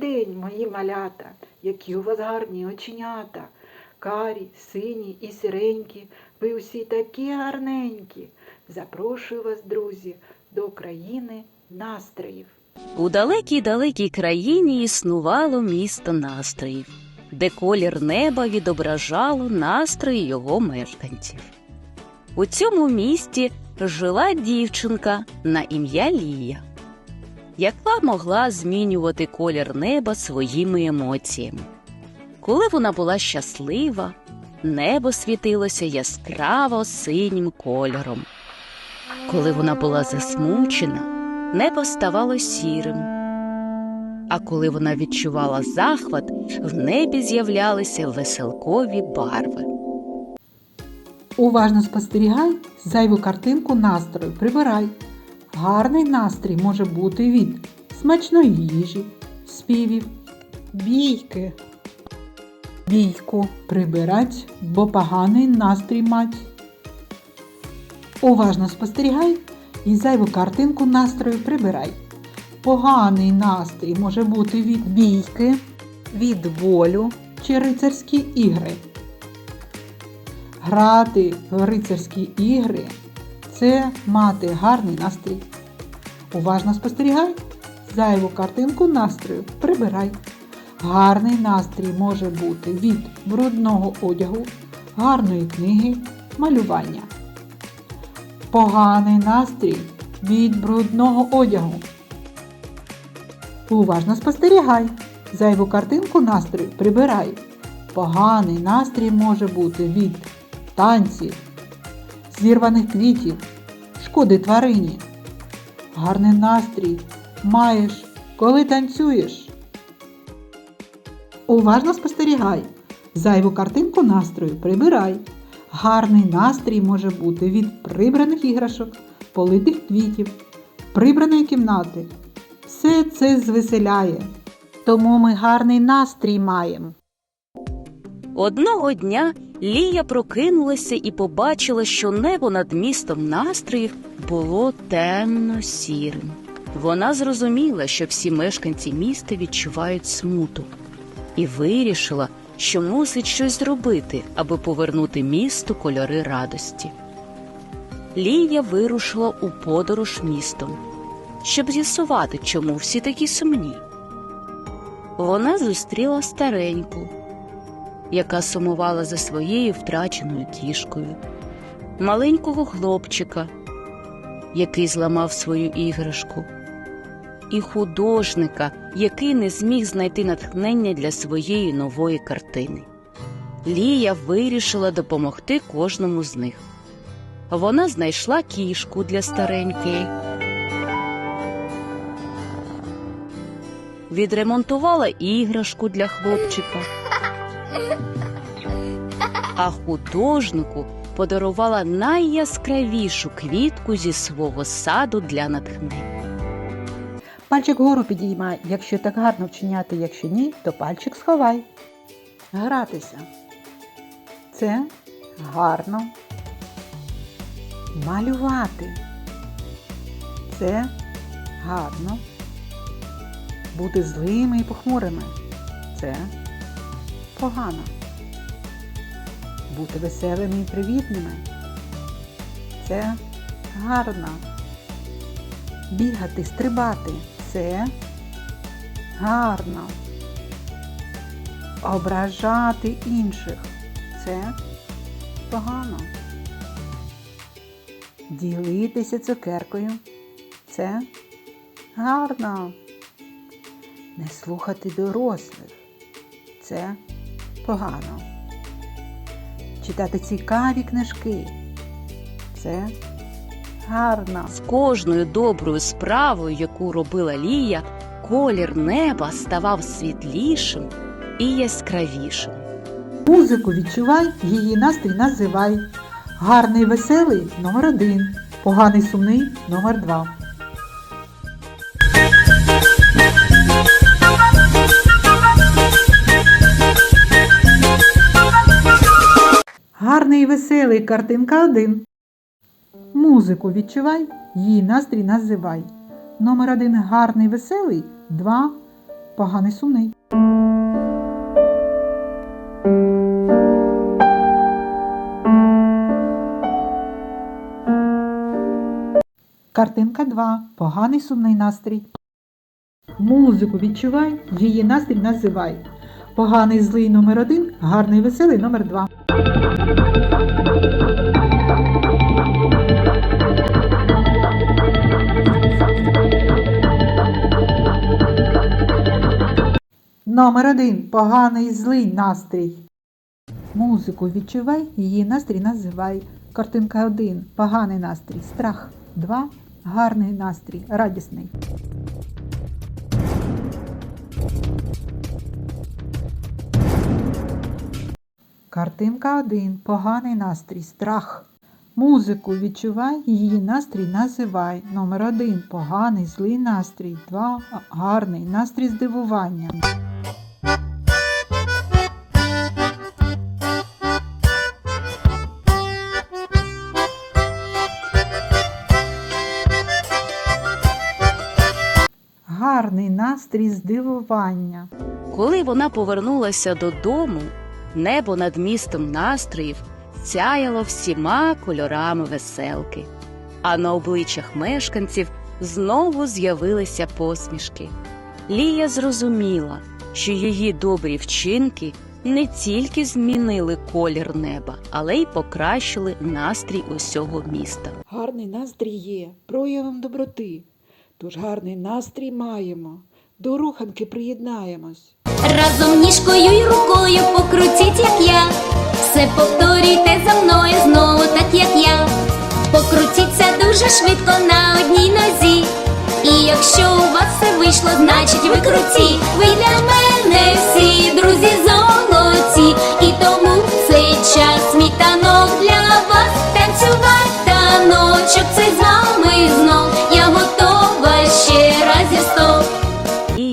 День, мої малята, які у вас гарні оченята. Карі, сині і сіренькі, ви усі такі гарненькі. Запрошую вас, друзі, до країни настроїв. У далекій далекій країні існувало місто настроїв, де колір неба відображало настрої його мешканців. У цьому місті жила дівчинка на ім'я Лія, яка могла змінювати колір неба своїми емоціями. Коли вона була щаслива, небо світилося яскраво синім кольором. Коли вона була засмучена, небо ставало сірим. А коли вона відчувала захват, в небі з'являлися веселкові барви. Уважно спостерігай, зайву картинку настрою прибирай. Гарний настрій може бути від смачної їжі, співів, бійки. Бійку прибирать, бо поганий настрій мать. Уважно спостерігай і зайву картинку настрою прибирай. Поганий настрій може бути від бійки, від болю чи рицарські ігри. Грати в рицарські ігри це мати гарний настрій. Уважно спостерігай, зайву картинку настрою прибирай. Гарний настрій може бути від брудного одягу, гарної книги, малювання. Поганий настрій від брудного одягу. Уважно спостерігай, зайву картинку настрою прибирай. Поганий настрій може бути від танців, зірваних квітів, шкоди тварині. Гарний настрій маєш, коли танцюєш. Уважно спостерігай. Зайву картинку настрою прибирай. Гарний настрій може бути від прибраних іграшок, политих квітів, прибраної кімнати. Все це звеселяє. Тому ми гарний настрій маємо. Одного дня Лія прокинулася і побачила, що небо над містом настроїв було темно-сірим. Вона зрозуміла, що всі мешканці міста відчувають смуток, і вирішила, що мусить щось зробити, аби повернути місту кольори радості. Лія вирушила у подорож містом, щоб з'ясувати, чому всі такі сумні. Вона зустріла стареньку яка сумувала за своєю втраченою кішкою, маленького хлопчика, який зламав свою іграшку, і художника, який не зміг знайти натхнення для своєї нової картини. Лія вирішила допомогти кожному з них. Вона знайшла кішку для старенької, відремонтувала іграшку для хлопчика а художнику подарувала найяскравішу квітку зі свого саду для натхнення. Пальчик вгору підіймай. Якщо так гарно вчиняти, якщо ні, то пальчик сховай. Гратися. Це гарно. Малювати. Це гарно. Бути злими і похмурими. Це погано. Бути веселими і привітними. Це гарно. Бігати, стрибати це гарно. Ображати інших це погано. Ділитися цукеркою це гарно. Не слухати дорослих це погано. Читати цікаві книжки це гарна. З кожною доброю справою, яку робила Лія, колір неба ставав світлішим і яскравішим. Музику відчувай, її настрій називай. Гарний веселий номер один, поганий сумний номер два. Гарний і веселий картинка один. Музику відчувай, її настрій називай. Номер один гарний веселий, два поганий сумний. Картинка 2. Поганий сумний настрій. Музику відчувай, її настрій називай. Поганий злий номер 1, гарний веселий номер 2. Номер 1. Поганий злий настрій. Музику відчувай, її настрій називай. Картинка 1. Поганий настрій. Страх. 2. Гарний настрій. Радісний. Картинка 1. Поганий настрій. Страх. Музику відчувай, її настрій називай. Номер 1. Поганий злий настрій. 2. Гарний настрій здивування. Гарний настрій здивування. Коли вона повернулася додому, небо над містом настроїв сяяло всіма кольорами веселки, а на обличчях мешканців знову з'явилися посмішки. Лія зрозуміла, що її добрі вчинки не тільки змінили колір неба, але й покращили настрій усього міста. Гарний настрій є проявом доброти. Тож гарний настрій маємо. До руханки приєднаємось. Разом ніжкою й рукою покрутіть, як я. Все повторюйте за мною знову, так як я. Покрутіться дуже швидко на одній нозі. І якщо у вас все вийшло, значить ви круті. Ви для мене всі друзі золоті. І тому цей час мій танок для вас танцювати таночок цей з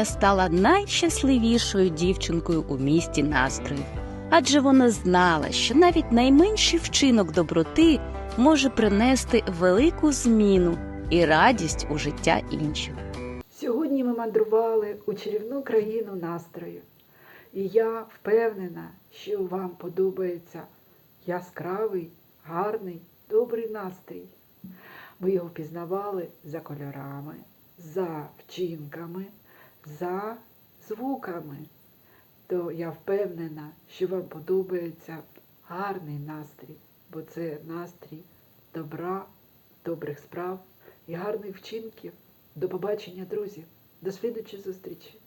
Лія стала найщасливішою дівчинкою у місті настрою, адже вона знала, що навіть найменший вчинок доброти може принести велику зміну і радість у життя інших. Сьогодні ми мандрували у чарівну країну настрою. І я впевнена, що вам подобається яскравий, гарний, добрий настрій. Ми його пізнавали за кольорами, за вчинками, за звуками. То я впевнена, що вам подобається гарний настрій, бо це настрій добра, добрих справ і гарних вчинків. До побачення, друзі! До слідучої зустрічі!